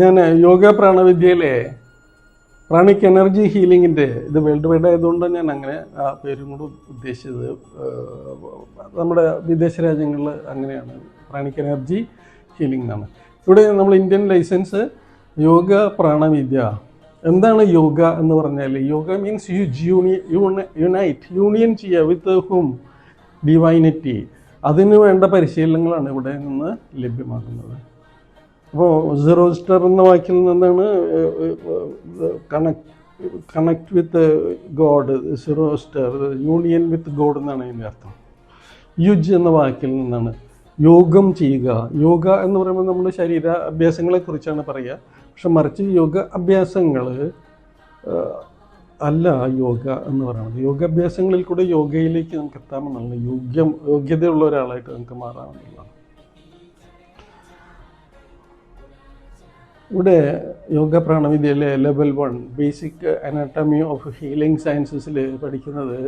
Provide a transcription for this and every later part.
ഞാൻ യോഗ പ്രാണവിദ്യയിലെ pranic energy ഹീലിങ്ങിന്റെ ഇത് വേൾഡ് വൈഡ് ആയതുകൊണ്ട് ഞാൻ അങ്ങനെ ആ പേരും കൂടെ ഉദ്ദേശിച്ചത് നമ്മുടെ വിദേശ രാജ്യങ്ങളിൽ അങ്ങനെയാണ്. പ്രാണിക് എനർജി ഹീലിംഗ് എന്നാണ്. ഇവിടെ നമ്മൾ ഇന്ത്യൻ ലൈസൻസ് യോഗ പ്രാണവിദ്യ. എന്താണ് യോഗ എന്ന് പറഞ്ഞാൽ യോഗ മീൻസ് യു യൂണി യുണൈറ്റ് യൂണിയൻ ചെയ്യുക വിത്ത് ഹും ഡിവൈനിറ്റി അതിനു വേണ്ട പരിശീലനങ്ങളാണ് ഇവിടെ നിന്ന് ലഭ്യമാക്കുന്നത് അപ്പോൾ സീറോസ്റ്റർ എന്ന വാക്കിൽ നിന്നാണ് കണക്ട് കണക്ട് വിത്ത് ഗോഡ് സീറോസ്റ്റർ യൂണിയൻ വിത്ത് ഗോഡ് എന്നാണ് അതിന്റെ അർത്ഥം. യുജ് എന്ന വാക്കിൽ നിന്നാണ് യോഗം ചെയ്യുക. യോഗ എന്ന് പറയുമ്പോൾ നമ്മൾ ശരീര അഭ്യാസങ്ങളെ കുറിച്ചാണ് പറയുക. പക്ഷെ മറിച്ച് യോഗ അഭ്യാസങ്ങൾ അല്ല യോഗ എന്ന് പറയുന്നത്. യോഗാഭ്യാസങ്ങളിൽ കൂടെ യോഗയിലേക്ക് നമുക്ക് എത്താമെന്നുള്ള യോഗ്യം യോഗ്യതയുള്ള ഒരാളായിട്ട് നമുക്ക് മാറാമെന്നുള്ളതാണ്. ഇവിടെ yoga പ്രാണവിദ്യയിലെ level one basic anatomy of healing സയൻസസിൽ പഠിക്കുന്നത്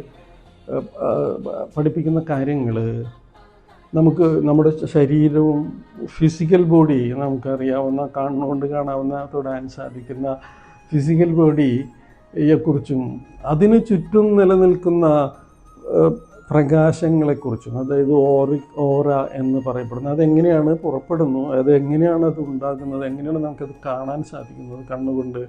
പഠിപ്പിക്കുന്ന കാര്യങ്ങൾ നമുക്ക് നമ്മുടെ ശരീരവും ഫിസിക്കൽ ബോഡി നമുക്കറിയാവുന്ന കാണുന്നതുകൊണ്ട് കാണാവുന്ന തൊടാൻ സാധിക്കുന്ന ഫിസിക്കൽ ബോഡിയെക്കുറിച്ചും അതിന് ചുറ്റും നിലനിൽക്കുന്ന പ്രകാശങ്ങളെക്കുറിച്ചും അതായത് ഓറി ഓറ എന്ന് പറയപ്പെടുന്നത് അതെങ്ങനെയാണ് പുറപ്പെടുന്നു അത് എങ്ങനെയാണ് അത് ഉണ്ടാകുന്നത് എങ്ങനെയാണ് നമുക്കത് കാണാൻ സാധിക്കുന്നത് കണ്ണുകൊണ്ട്.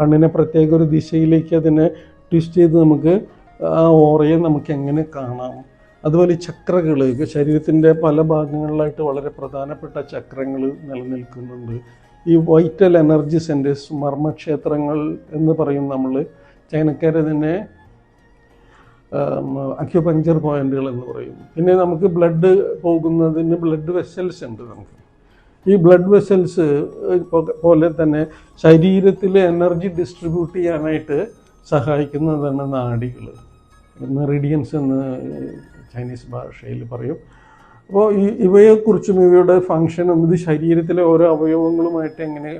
കണ്ണിനെ പ്രത്യേക ഒരു ദിശയിലേക്ക് അതിനെ ട്വിസ്റ്റ് ചെയ്ത് നമുക്ക് ആ ഓറയെ നമുക്ക് എങ്ങനെ കാണാം. അതുപോലെ ചക്രകൾ ശരീരത്തിന്റെ പല ഭാഗങ്ങളിലായിട്ട് വളരെ പ്രധാനപ്പെട്ട ചക്രങ്ങൾ നിലനിൽക്കുന്നുണ്ട്. ഈ വൈറ്റൽ എനർജി സെന്റേഴ്സ് മർമ്മക്ഷേത്രങ്ങൾ എന്ന് പറയും നമ്മൾ ചൈനക്കാരതിനെ അക്യുപഞ്ചർ പോയിന്റുകൾ എന്ന് പറയും. പിന്നെ നമുക്ക് ബ്ലഡ് പോകുന്നതിന് ബ്ലഡ് വെസൽസ് ഉണ്ട് നമുക്ക്. ഈ ബ്ലഡ് വെസൽസ് പോലെ തന്നെ ശരീരത്തിലെ എനർജി ഡിസ്ട്രിബ്യൂട്ട് ചെയ്യാനായിട്ട് സഹായിക്കുന്നതാണ് നാഡികൾ. മെറിഡിയൻസ് എന്ന് ചൈനീസ് ഭാഷയിൽ പറയും. അപ്പോൾ ഈ ഇവയെക്കുറിച്ചും ഇവയുടെ ഫങ്ഷനും ഇത് ശരീരത്തിലെ ഓരോ അവയവങ്ങളുമായിട്ട് എങ്ങനെ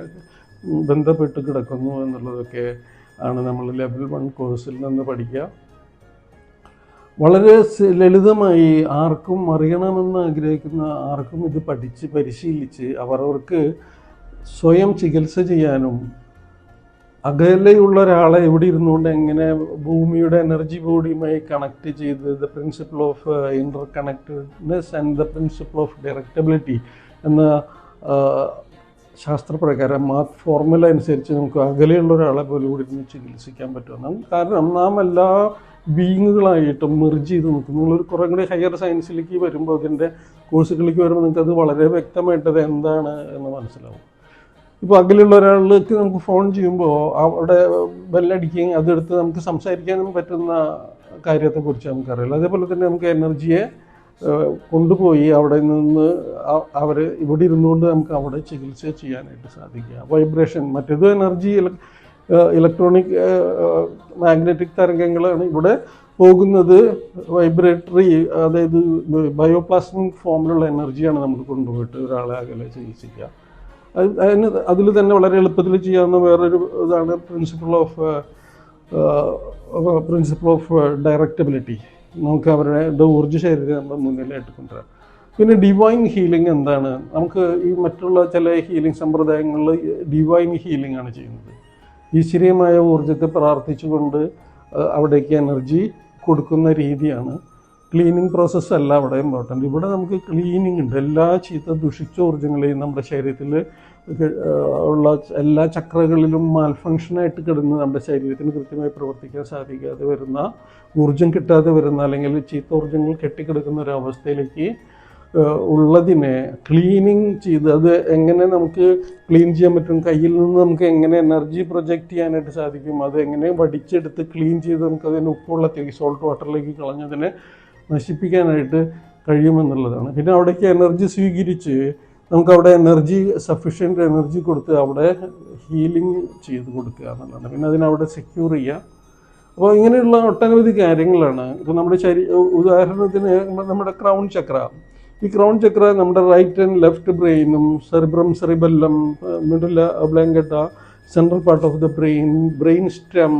ബന്ധപ്പെട്ട് കിടക്കുന്നു എന്നുള്ളതൊക്കെ ആണ് നമ്മൾ ലെവൽ വൺ കോഴ്സിൽ നിന്ന് പഠിക്കുക. വളരെ ലളിതമായി ആർക്കും അറിയണമെന്ന് ആഗ്രഹിക്കുന്ന ആർക്കും ഇത് പഠിച്ച് പരിശീലിച്ച് അവരവർക്ക് സ്വയം ചികിത്സ ചെയ്യാനും അകലെയുള്ള ഒരാളെ എവിടെ ഇരുന്നുകൊണ്ട് എങ്ങനെ ഭൂമിയുടെ എനർജി ബോഡിയുമായി കണക്ട് ചെയ്ത് the principle of interconnectedness and the principle of directability എന്ന ശാസ്ത്രപ്രകാരം ആ ഫോർമുല അനുസരിച്ച് നമുക്ക് അകലെയുള്ള ഒരാളെ പോലും കൂടി ഇരുന്ന് ചികിത്സിക്കാൻ പറ്റുമെന്നാണ്. കാരണം നാം എല്ലാ ബീങ്ങുകളായിട്ടും മെർജ് ചെയ്ത് നിൽക്കും ഒരു കുറേ കൂടി ഹയർ സയൻസിലേക്ക് വരുമ്പോൾ അതിന്റെ കോഴ്സുകളിലേക്ക് വരുമ്പോൾ നിങ്ങൾക്ക് അത് വളരെ വ്യക്തമായിട്ട് എന്താണ് എന്ന് മനസ്സിലാവും. ഇപ്പോൾ അകലുള്ള ഒരാളിലേക്ക് നമുക്ക് ഫോൺ ചെയ്യുമ്പോൾ അവിടെ ബെല്ലടിക്കുകയും അതെടുത്ത് നമുക്ക് സംസാരിക്കാനും പറ്റുന്ന കാര്യത്തെക്കുറിച്ച് നമുക്കറിയില്ല. അതേപോലെ തന്നെ നമുക്ക് എനർജിയെ കൊണ്ടുപോയി അവിടെ നിന്ന് അവർ ഇവിടെ ഇരുന്നുകൊണ്ട് നമുക്ക് അവിടെ ചികിത്സ ചെയ്യാനായിട്ട് സാധിക്കുക. വൈബ്രേഷൻ മറ്റേത് എനർജി ഇലക്ട്രോണിക് മാഗ്നറ്റിക് തരംഗങ്ങളാണ് ഇവിടെ പോകുന്നത്. വൈബ്രേറ്ററി അതായത് ബയോപ്ലാസ്മിക് ഫോമിലുള്ള എനർജിയാണ് നമ്മൾ കൊണ്ടുപോയിട്ട് ഒരാളെ അകലെ ചികിത്സിക്കുക. അത് അതിന് അതിൽ തന്നെ വളരെ എളുപ്പത്തിൽ ചെയ്യാവുന്ന വേറൊരു ഇതാണ് principle of principle of directability നമുക്ക് അവരുടെ ഊർജ ശരീരം നമ്മുടെ മുന്നിലായിട്ട് കൊണ്ടുവരാം. പിന്നെ ഡിവൈൻ ഹീലിംഗ് എന്താണ്? നമുക്ക് ഈ മറ്റുള്ള ചില ഹീലിംഗ് സമ്പ്രദായങ്ങളിൽ ഡിവൈൻ ഹീലിംഗ് ആണ് ചെയ്യുന്നത്. ഈശ്വരീയമായ ഊർജത്തെ പ്രാർത്ഥിച്ചുകൊണ്ട് അവിടേക്ക് എനർജി കൊടുക്കുന്ന രീതിയാണ്. ക്ലീനിങ് പ്രോസസ്സ് അല്ല അവിടെ ഇമ്പോർട്ടന്റ് ഇവിടെ നമുക്ക് ക്ലീനിങ് ഉണ്ട്. എല്ലാ ചീത്ത ദുഷിച്ച ഊർജങ്ങളെയും നമ്മുടെ ശരീരത്തിൽ ഉള്ള എല്ലാ ചക്രകളിലും മാൽഫങ്ഷനായിട്ട് കിടന്ന് നമ്മുടെ ശരീരത്തിന് കൃത്യമായി പ്രവർത്തിക്കാൻ സാധിക്കാതെ വരുന്ന ഊർജം കിട്ടാതെ വരുന്ന അല്ലെങ്കിൽ ചീത്ത ഊർജങ്ങൾ കെട്ടിക്കിടക്കുന്ന ഒരു അവസ്ഥയിലേക്ക് ഉള്ളതിനെ ക്ലീനിങ് ചെയ്ത് അത് എങ്ങനെ നമുക്ക് ക്ലീൻ ചെയ്യാൻ പറ്റും? കയ്യിൽ നിന്ന് നമുക്ക് എങ്ങനെ എനർജി പ്രൊജക്റ്റ് ചെയ്യാനായിട്ട് സാധിക്കും? അത് എങ്ങനെ വടിച്ചെടുത്ത് ക്ലീൻ ചെയ്ത് നമുക്ക് അതിന് ഉപ്പുള്ളത്തേക്ക് സോൾട്ട് വാട്ടറിലേക്ക് കളഞ്ഞതിനെ നശിപ്പിക്കാനായിട്ട് കഴിയുമെന്നുള്ളതാണ്. പിന്നെ അവിടേക്ക് എനർജി സ്വീകരിച്ച് നമുക്ക് അവിടെ എനർജി സഫീഷ്യന്റ് എനർജി കൊടുത്ത് അവിടെ ഹീലിംഗ് ചെയ്ത് കൊടുക്കുക എന്നുള്ളതാണ്. പിന്നെ അതിനവിടെ സെക്യൂർ ചെയ്യുക. അപ്പോൾ ഇങ്ങനെയുള്ള ഒട്ടനവധി കാര്യങ്ങളാണ്. ഇപ്പോൾ നമ്മുടെ ശരീ ഉദാഹരണത്തിന് നമ്മുടെ ക്രൗൺ ചക്ര. ഈ ക്രൗൺ ചക്ര നമ്മുടെ right and left ബ്രെയിനും cerebrum cerebellum middle blanket central part of the brain brain stem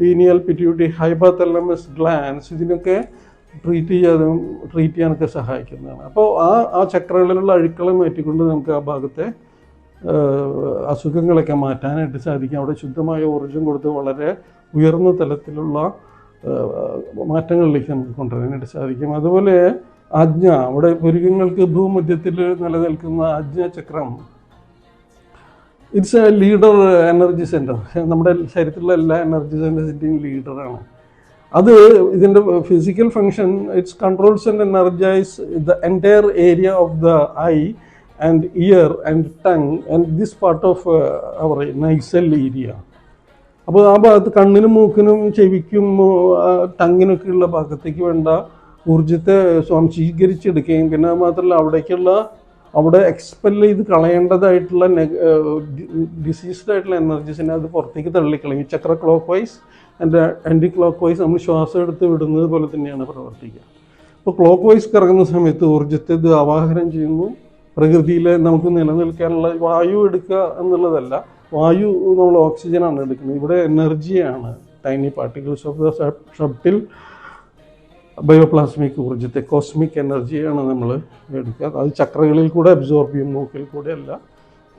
pineal pituitary hypothalamus glands ഇതിനൊക്കെ ട്രീറ്റ് ചെയ്യാനും ട്രീറ്റ് ചെയ്യാനൊക്കെ സഹായിക്കുന്നതാണ്. അപ്പോൾ ആ ആ ചക്രങ്ങളിലുള്ള അഴുക്കളെ മാറ്റിക്കൊണ്ട് നമുക്ക് ആ ഭാഗത്തെ അസുഖങ്ങളൊക്കെ മാറ്റാനായിട്ട് സാധിക്കും. അവിടെ ശുദ്ധമായ ഊർജം കൊടുത്ത് വളരെ ഉയർന്ന തലത്തിലുള്ള മാറ്റങ്ങളിലേക്ക് നമുക്ക് കൊണ്ടുവരാനായിട്ട് സാധിക്കും. അതുപോലെ ആജ്ഞ അവിടെ പുരുകങ്ങൾക്ക് ഭൂമധ്യത്തിൽ നിലനിൽക്കുന്ന ആജ്ഞാചക്രം it's a leader energy center നമ്മുടെ ശരീരത്തിലുള്ള എല്ലാ എനർജി സെന്റേഴ്സിന്റെയും ലീഡറാണ് അത് ഇതിന്റെ physical function it's controls and energize the entire area of the eye and ear and tongue and this part of our nasal area അപ്പോൾ ആ ഭാഗത്ത് കണ്ണിനും മൂക്കിനും ചെവിക്കും ടങ്ങിനൊക്കെയുള്ള ഭാഗത്തേക്ക് വേണ്ട ഊർജത്തെ സ്വാംശീകരിച്ചെടുക്കുകയും പിന്നെ മാത്രമല്ല അവിടേക്കുള്ള അവിടെ എക്സ്പെൽ ചെയ്ത് കളയേണ്ടതായിട്ടുള്ള ഡിസീസ്ഡ് ആയിട്ടുള്ള എനർജീസിനെ അത് പുറത്തേക്ക് തള്ളിക്കളയും. Chakra clockwise and anticlockwise നമ്മൾ ശ്വാസം എടുത്ത് വിടുന്നത് പോലെ തന്നെയാണ് പ്രവർത്തിക്കുക. അപ്പോൾ ക്ലോക്ക് വൈസ് കറങ്ങുന്ന സമയത്ത് ഊർജത്തെ ഇത് ആവാഹനം ചെയ്യുന്നു. പ്രകൃതിയിൽ നമുക്ക് നിലനിൽക്കാനുള്ള വായു എടുക്കുക എന്നുള്ളതല്ല വായു നമ്മൾ ഓക്സിജനാണ് എടുക്കുന്നത്. ഇവിടെ എനർജിയാണ് tiny particles of the subtle bioplasmic ഊർജത്തെ cosmic എനർജിയാണ് നമ്മൾ എടുക്കുക. അത് ചക്രകളിൽ കൂടെ അബ്സോർബ് ചെയ്യും മൂക്കിൽ കൂടെ അല്ല.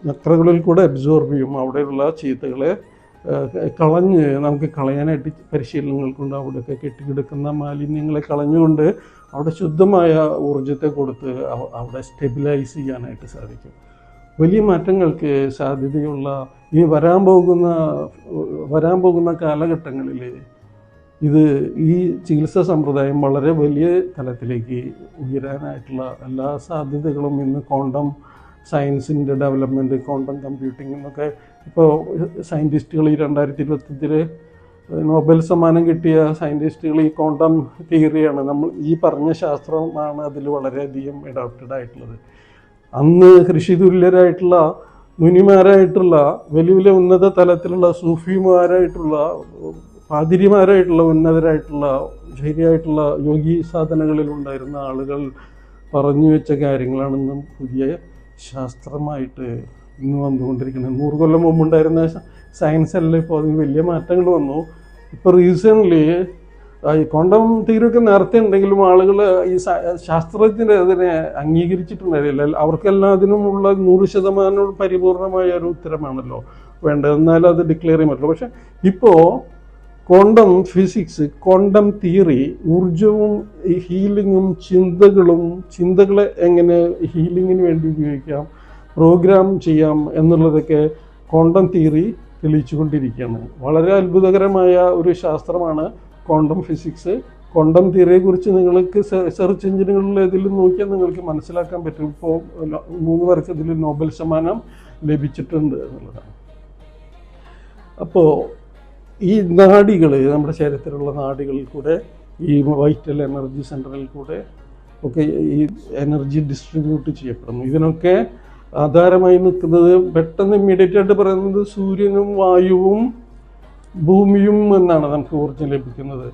ചക്രകളിൽ കൂടെ അബ്സോർബ് ചെയ്യും. അവിടെയുള്ള ചീത്തകളെ കളഞ്ഞ് നമുക്ക് കളയാനായിട്ട് പരിശീലനങ്ങൾ കൊണ്ട് അവിടെയൊക്കെ കെട്ടിക്കിടക്കുന്ന മാലിന്യങ്ങളെ കളഞ്ഞുകൊണ്ട് അവിടെ ശുദ്ധമായ ഊർജത്തെ കൊടുത്ത് അവിടെ സ്റ്റെബിലൈസ് ചെയ്യാനായിട്ട് സാധിക്കും. വലിയ മാറ്റങ്ങൾക്ക് സാധ്യതയുള്ള ഇനി വരാൻ പോകുന്ന വരാൻ പോകുന്ന കാലഘട്ടങ്ങളിൽ ഇത് ഈ ചികിത്സാ സമ്പ്രദായം വളരെ വലിയ തലത്തിലേക്ക് ഉയരാനായിട്ടുള്ള എല്ലാ സാധ്യതകളും ഇന്ന് കോണ്ടം സയൻസിന്റെ ഡെവലപ്മെന്റ് കോണ്ടം കമ്പ്യൂട്ടിംഗ് എന്നൊക്കെ ഇപ്പോൾ സയന്റിസ്റ്റുകൾ ഈ രണ്ടായിരത്തി ഇരുപത്തഞ്ചിൽ നോബൽ സമ്മാനം കിട്ടിയ സയന്റിസ്റ്റുകൾ ഈ കോണ്ടം തിയറിയാണ്. നമ്മൾ ഈ പറഞ്ഞ ശാസ്ത്രമാണ് അതിൽ വളരെയധികം അഡോപ്റ്റഡ് ആയിട്ടുള്ളത്. അന്ന് കൃഷി തുല്യരായിട്ടുള്ള മുനിമാരായിട്ടുള്ള വലിയ വലിയ ഉന്നത തലത്തിലുള്ള സൂഫിമാരായിട്ടുള്ള പാതിരിമാരായിട്ടുള്ള ഉന്നതരായിട്ടുള്ള ശരിയായിട്ടുള്ള യോഗി സാധനകളിൽ ഉണ്ടായിരുന്ന ആളുകൾ പറഞ്ഞു വെച്ച കാര്യങ്ങളാണെന്നും പുതിയ ശാസ്ത്രമായിട്ട് ഇന്ന് വന്നുകൊണ്ടിരിക്കുന്നത്. നൂറ് കൊല്ലം മുമ്പുണ്ടായിരുന്ന സയൻസ് അല്ല ഇപ്പോൾ അതിന് വലിയ മാറ്റങ്ങൾ വന്നു. ഇപ്പോൾ റീസെന്റ്ലി ഈ കൊണ്ടം തീരൊക്കെ നേരത്തെ ഉണ്ടെങ്കിലും ആളുകൾ ഈ ശാസ്ത്രജ്ഞരെ അതിനെ അംഗീകരിച്ചിട്ടുണ്ടായിരുന്നില്ല അവർക്കെല്ലാം അതിനുമുള്ള നൂറ് ശതമാനം പരിപൂർണമായ ഒരു ഉത്തരമാണല്ലോ വേണ്ടത്. എന്നാലും അത് ഡിക്ലെയർ ചെയ്യാൻ പറ്റുള്ളൂ. പക്ഷെ ഇപ്പോൾ ക്വാണ്ടം ഫിസിക്സ് ക്വാണ്ടം തിയറി ഊർജവും ഹീലിങ്ങും ചിന്തകളും ചിന്തകളെ എങ്ങനെ ഹീലിങ്ങിന് വേണ്ടി ഉപയോഗിക്കാം പ്രോഗ്രാം ചെയ്യാം എന്നുള്ളതൊക്കെ ക്വാണ്ടം തിയറി തെളിയിച്ചുകൊണ്ടിരിക്കുകയാണ്. വളരെ അത്ഭുതകരമായ ഒരു ശാസ്ത്രമാണ് ക്വാണ്ടം ഫിസിക്സ് ക്വാണ്ടം തിയറിയെക്കുറിച്ച് നിങ്ങൾക്ക് സെർച്ച് എഞ്ചിനുകളിൽ ഇതിൽ നോക്കിയാൽ നിങ്ങൾക്ക് മനസ്സിലാക്കാൻ പറ്റും. ഇപ്പോൾ മൂന്ന് പേർക്ക് ഇതിൽ നോബൽ സമ്മാനം ലഭിച്ചിട്ടുണ്ട് എന്നുള്ളതാണ്. അപ്പോൾ ഈ നാടികൾ നമ്മുടെ ശരീരത്തിലുള്ള നാടികളിൽ കൂടെ ഈ വൈറ്റൽ എനർജി സെന്ററിൽ കൂടെ ഒക്കെ ഈ എനർജി ഡിസ്ട്രിബ്യൂട്ട് ചെയ്യപ്പെടുന്നു. ഇതിനൊക്കെ ആധാരമായി നിൽക്കുന്നത് പെട്ടെന്ന് ഇമ്മീഡിയറ്റ് ആയിട്ട് പറയുന്നത് സൂര്യനും വായുവും ഭൂമിയും എന്നാണ് നമുക്ക് ഊർജം ലഭിക്കുന്നത്.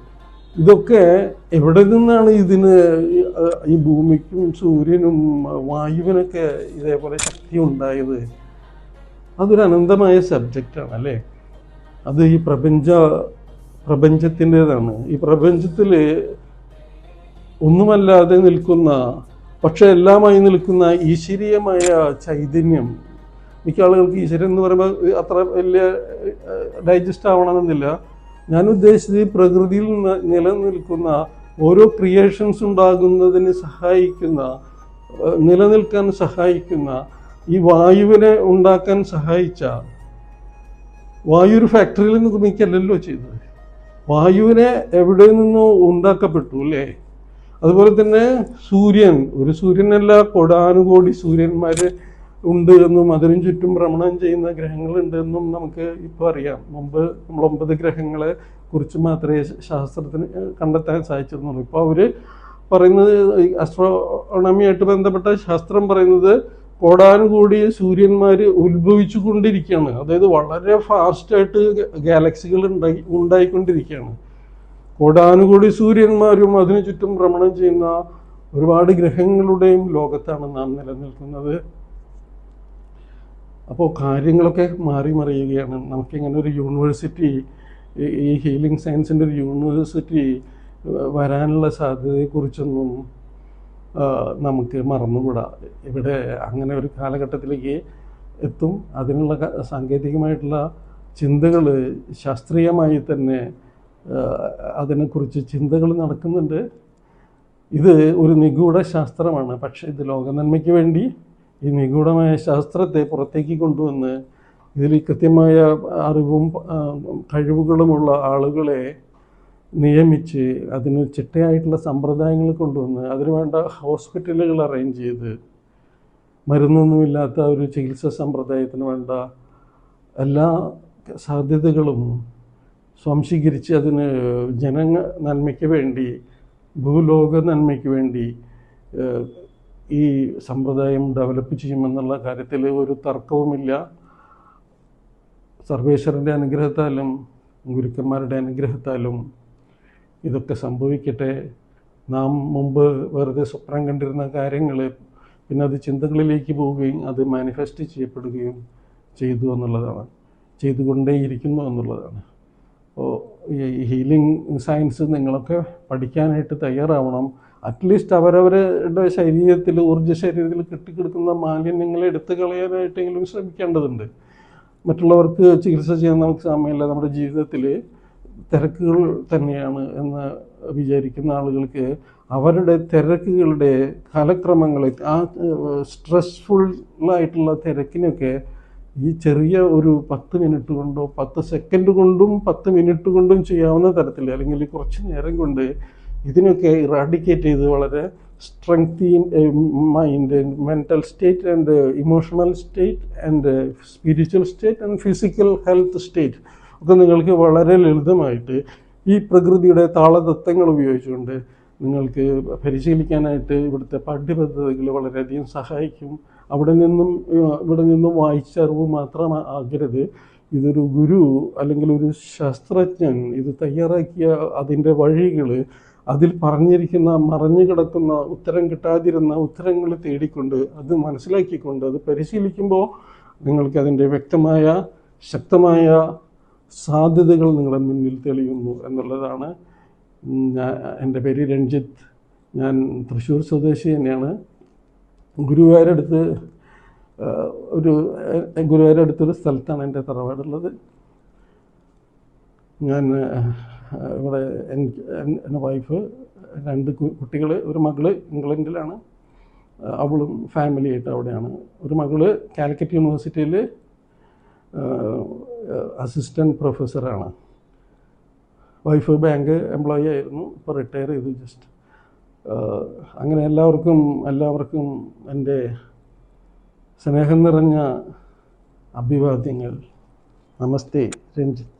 ഇതൊക്കെ എവിടെ നിന്നാണ് ഇതിന് ഈ- ഭൂമിക്കും സൂര്യനും വായുവിനൊക്കെ ഇതേപോലെ ശക്തി ഉണ്ടായത്? അതൊരു അനന്തമായ സബ്ജക്റ്റാണ് അല്ലേ? അത് ഈ പ്രപഞ്ച പ്രപഞ്ചത്തിന്റെതാണ്. ഈ പ്രപഞ്ചത്തിൽ ഒന്നുമല്ലാതെ നിൽക്കുന്ന പക്ഷെ എല്ലാമായി നിൽക്കുന്ന ഈശ്വരീയമായ ചൈതന്യം. മിക്ക ആളുകൾക്ക് ഈശ്വരൻ എന്ന് പറയുമ്പോൾ അത്ര വലിയ ഡൈജസ്റ്റ് ആവണമെന്നില്ല. ഞാൻ ഉദ്ദേശിച്ചത് ഈ പ്രകൃതിയിൽ നിന്ന് നിലനിൽക്കുന്ന ഓരോ ക്രിയേഷൻസ് ഉണ്ടാകുന്നതിന് സഹായിക്കുന്ന നിലനിൽക്കാൻ സഹായിക്കുന്ന ഈ വായുവിനെ ഉണ്ടാക്കാൻ സഹായിച്ച വായു ഒരു ഫാക്ടറിയിൽ നിർമ്മിക്കല്ലല്ലോ ചെയ്തത്. വായുവിനെ എവിടെ നിന്നോ ഉണ്ടാക്കപ്പെട്ടു അല്ലേ? അതുപോലെ തന്നെ സൂര്യൻ ഒരു സൂര്യനല്ല കൊടാനുകോടി സൂര്യന്മാർ ഉണ്ട് എന്നും അതിനും ചുറ്റും ഭ്രമണം ചെയ്യുന്ന ഗ്രഹങ്ങളുണ്ട് എന്നും നമുക്ക് ഇപ്പോൾ അറിയാം. മുമ്പ് നമ്മൾ ഒമ്പത് ഗ്രഹങ്ങളെ കുറിച്ച് മാത്രമേ ശാസ്ത്രത്തിന് കണ്ടെത്താൻ സാധിച്ചിരുന്നുള്ളൂ. ഇപ്പോൾ അവർ പറയുന്നത് അസ്ട്രോണമിയായിട്ട് ബന്ധപ്പെട്ട ശാസ്ത്രം പറയുന്നത് കോടാനുകൂടി സൂര്യന്മാർ ഉത്ഭവിച്ചു കൊണ്ടിരിക്കുകയാണ് അതായത് വളരെ ഫാസ്റ്റായിട്ട് ഗാലക്സികൾ ഉണ്ടായി ഉണ്ടായിക്കൊണ്ടിരിക്കുകയാണ്. കോടാനുകൂടി സൂര്യന്മാരും അതിനു ചുറ്റും ഭ്രമണം ചെയ്യുന്ന ഒരുപാട് ഗ്രഹങ്ങളുടെയും ലോകത്താണ് നാം നിലനിൽക്കുന്നത്. അപ്പോൾ കാര്യങ്ങളൊക്കെ മാറി മറിയുകയാണ്. നമുക്കിങ്ങനെ ഒരു യൂണിവേഴ്സിറ്റി ഈ- ഹീലിംഗ് സയൻസിന്റെ ഒരു യൂണിവേഴ്സിറ്റി വരാനുള്ള സാധ്യതയെക്കുറിച്ചൊന്നും നമുക്ക് മറന്നുകൂടാ. ഇവിടെ അങ്ങനെ ഒരു കാലഘട്ടത്തിലേക്ക് എത്തും. അതിനുള്ള സാങ്കേതികമായിട്ടുള്ള ചിന്തകൾ ശാസ്ത്രീയമായി തന്നെ അതിനെക്കുറിച്ച് ചിന്തകൾ നടക്കുന്നുണ്ട്. ഇത് ഒരു നിഗൂഢ ശാസ്ത്രമാണ്. പക്ഷേ ഇത് ലോകനന്മയ്ക്ക് വേണ്ടി ഈ നിഗൂഢമായ ശാസ്ത്രത്തെ പുറത്തേക്ക് കൊണ്ടുവന്ന് ഇതിൽ കൃത്യമായ അറിവും കഴിവുകളുമുള്ള ആളുകളെ നിയമിച്ച് അതിന് ചിട്ടയായിട്ടുള്ള സമ്പ്രദായങ്ങൾ കൊണ്ടുവന്ന് അതിന് വേണ്ട ഹോസ്പിറ്റലുകൾ അറേഞ്ച് ചെയ്ത് മരുന്നൊന്നുമില്ലാത്ത ഒരു ചികിത്സാ സമ്പ്രദായത്തിന് വേണ്ട എല്ലാ സാധ്യതകളും സ്വാംശീകരിച്ച് അതിന് ജനങ്ങ നന്മയ്ക്ക് വേണ്ടി ഭൂലോക നന്മയ്ക്ക് വേണ്ടി ഈ സമ്പ്രദായം ഡെവലപ്പ് ചെയ്യുമെന്നുള്ള കാര്യത്തിൽ ഒരു തർക്കവുമില്ല. സർവേശ്വരന്റെ അനുഗ്രഹത്താലും ഗുരുക്കന്മാരുടെ അനുഗ്രഹത്താലും ഇതൊക്കെ സംഭവിക്കട്ടെ. നാം മുമ്പ് വെറുതെ സ്വപ്നം കണ്ടിരുന്ന കാര്യങ്ങൾ പിന്നെ അത് ചിന്തകളിലേക്ക് പോവുകയും അത് മാനിഫെസ്റ്റ് ചെയ്യപ്പെടുകയും ചെയ്തു എന്നുള്ളതാണ്. ചെയ്തുകൊണ്ടേയിരിക്കുന്നു എന്നുള്ളതാണ്. അപ്പോൾ ഈ ഹീലിംഗ് സയൻസ് നിങ്ങളൊക്കെ പഠിക്കാനായിട്ട് തയ്യാറാവണം. അറ്റ്ലീസ്റ്റ് അവരവരുടെ ശരീരത്തിൽ ഊർജ ശരീരത്തിൽ കെട്ടിക്കിടക്കുന്ന മാലിന്യങ്ങളെ എടുത്തു കളയാനായിട്ടെങ്കിലും ശ്രമിക്കേണ്ടതുണ്ട്. മറ്റുള്ളവർക്ക് ചികിത്സ ചെയ്യാൻ നമുക്ക് സമയമില്ല. നമ്മുടെ ജീവിതത്തിൽ തിരക്കുകൾ തന്നെയാണ് എന്ന് വിചാരിക്കുന്ന ആളുകൾക്ക് അവരുടെ തിരക്കുകളുടെ കാലക്രമങ്ങളെ ആ സ്ട്രെസ്ഫുള്ളായിട്ടുള്ള തിരക്കിനൊക്കെ ഈ ചെറിയ ഒരു പത്ത് മിനിറ്റ് കൊണ്ടോ പത്ത് സെക്കൻഡ് കൊണ്ടും പത്ത് മിനിറ്റ് കൊണ്ടും ചെയ്യാവുന്ന തരത്തിൽ അല്ലെങ്കിൽ കുറച്ച് നേരം കൊണ്ട് ഇതിനൊക്കെ ഇറാഡിക്കേറ്റ് ചെയ്ത് വളരെ strength mind mental state and emotional state and spiritual state and physical health state ഒക്കെ നിങ്ങൾക്ക് വളരെ ലളിതമായിട്ട് ഈ പ്രകൃതിയുടെ താളതത്വങ്ങൾ ഉപയോഗിച്ചുകൊണ്ട് നിങ്ങൾക്ക് പരിശീലിക്കാനായിട്ട് ഇവിടുത്തെ പാഠ്യപദ്ധതികൾ വളരെയധികം സഹായിക്കും. അവിടെ നിന്നും ഇവിടെ നിന്നും വായിച്ച അറിവ് മാത്രം ആകരുത്. ഇതൊരു ഗുരു അല്ലെങ്കിൽ ഒരു ശാസ്ത്രജ്ഞൻ ഇത് തയ്യാറാക്കിയ അതിന്റെ വഴികൾ അതിൽ പറഞ്ഞിരിക്കുന്ന മറഞ്ഞു കിടക്കുന്ന ഉത്തരം കിട്ടാതിരുന്ന ഉത്തരങ്ങൾ തേടിക്കൊണ്ട് അത് മനസ്സിലാക്കിക്കൊണ്ട് അത് പരിശീലിക്കുമ്പോൾ നിങ്ങൾക്ക് അതിന്റെ വ്യക്തമായ ശക്തമായ സാധ്യതകൾ നിങ്ങളുടെ മുന്നിൽ തെളിയുന്നു എന്നുള്ളതാണ് ഞാൻ എന്റെ പേര് രഞ്ജിത്ത്. ഞാൻ തൃശ്ശൂർ സ്വദേശി തന്നെയാണ്. ഗുരുവായൂരടുത്ത് ഒരു ഗുരുവായൂരടുത്തൊരു സ്ഥലത്താണ് എന്റെ തറവാടുള്ളത്. ഞാൻ ഇവിടെ എന്റെ വൈഫ് രണ്ട് കുട്ടികൾ ഒരു മകൾ ഇംഗ്ലണ്ടിലാണ്. അവളും ഫാമിലിയായിട്ട് അവിടെയാണ്. ഒരു മകൾ കാലിക്കറ്റ് യൂണിവേഴ്സിറ്റിയിൽ അസിസ്റ്റന്റ് പ്രൊഫസറാണ്. വൈഫ് ബാങ്ക് എംപ്ലോയി ആയിരുന്നു. ഇപ്പോൾ റിട്ടയർ ചെയ്തു ജസ്റ്റ് അങ്ങനെ എല്ലാവർക്കും എല്ലാവർക്കും എന്റെ സ്നേഹം നിറഞ്ഞ അഭിവാദ്യങ്ങൾ. നമസ്തേ രഞ്ജിത്ത്.